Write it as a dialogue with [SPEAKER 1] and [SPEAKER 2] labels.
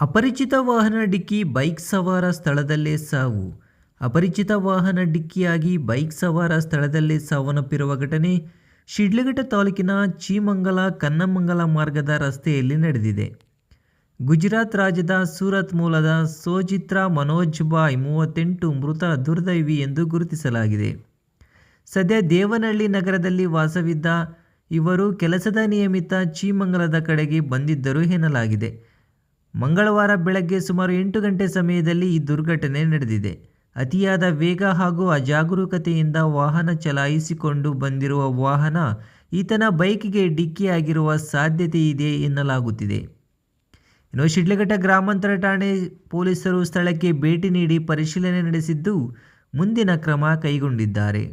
[SPEAKER 1] ಅಪರಿಚಿತ ವಾಹನ ಡಿಕ್ಕಿ ಬೈಕ್ ಸವಾರ ಸ್ಥಳದಲ್ಲೇ ಸಾವು. ಅಪರಿಚಿತ ವಾಹನ ಡಿಕ್ಕಿಯಾಗಿ ಬೈಕ್ ಸವಾರ ಸ್ಥಳದಲ್ಲೇ ಸಾವನ್ನಪ್ಪಿರುವ ಘಟನೆ ಶಿಡ್ಲಘಟ್ಟ ತಾಲೂಕಿನ ಚೀಮಂಗಲ ಕನ್ನಮಂಗಲ ಮಾರ್ಗದ ರಸ್ತೆಯಲ್ಲಿ ನಡೆದಿದೆ. ಗುಜರಾತ್ ರಾಜ್ಯದ ಸೂರತ್ ಮೂಲದ ಸೋಜಿತ್ರಾ ಮನೋಜ್ ಬಾಯ್ ಮೂವತ್ತೆಂಟು ಮೃತ ದುರ್ದೈವಿ ಎಂದು ಗುರುತಿಸಲಾಗಿದೆ. ಸದ್ಯ ದೇವನಹಳ್ಳಿ ನಗರದಲ್ಲಿ ವಾಸವಿದ್ದ ಇವರು ಕೆಲಸದ ನಿಯಮಿತ ಚೀಮಂಗಲದ ಕಡೆಗೆ ಬಂದಿದ್ದರು ಎನ್ನಲಾಗಿದೆ. ಮಂಗಳವಾರ ಬೆಳಗ್ಗೆ ಸುಮಾರು ಎಂಟು ಗಂಟೆ ಸಮಯದಲ್ಲಿ ಈ ದುರ್ಘಟನೆ ನಡೆದಿದೆ. ಅತಿಯಾದ ವೇಗ ಹಾಗೂ ಅಜಾಗರೂಕತೆಯಿಂದ ವಾಹನ ಚಲಾಯಿಸಿಕೊಂಡು ಬಂದಿರುವ ವಾಹನ ಈತನ ಬೈಕ್ಗೆ ಡಿಕ್ಕಿಯಾಗಿರುವ ಸಾಧ್ಯತೆ ಇದೆ ಎನ್ನಲಾಗುತ್ತಿದೆ. ಇನ್ನು ಶಿಡ್ಲಘಟ್ಟ ಗ್ರಾಮಾಂತರ ಠಾಣೆ ಪೊಲೀಸರು ಸ್ಥಳಕ್ಕೆ ಭೇಟಿ ನೀಡಿ ಪರಿಶೀಲನೆ ನಡೆಸಿದ್ದು ಮುಂದಿನ ಕ್ರಮ ಕೈಗೊಂಡಿದ್ದಾರೆ.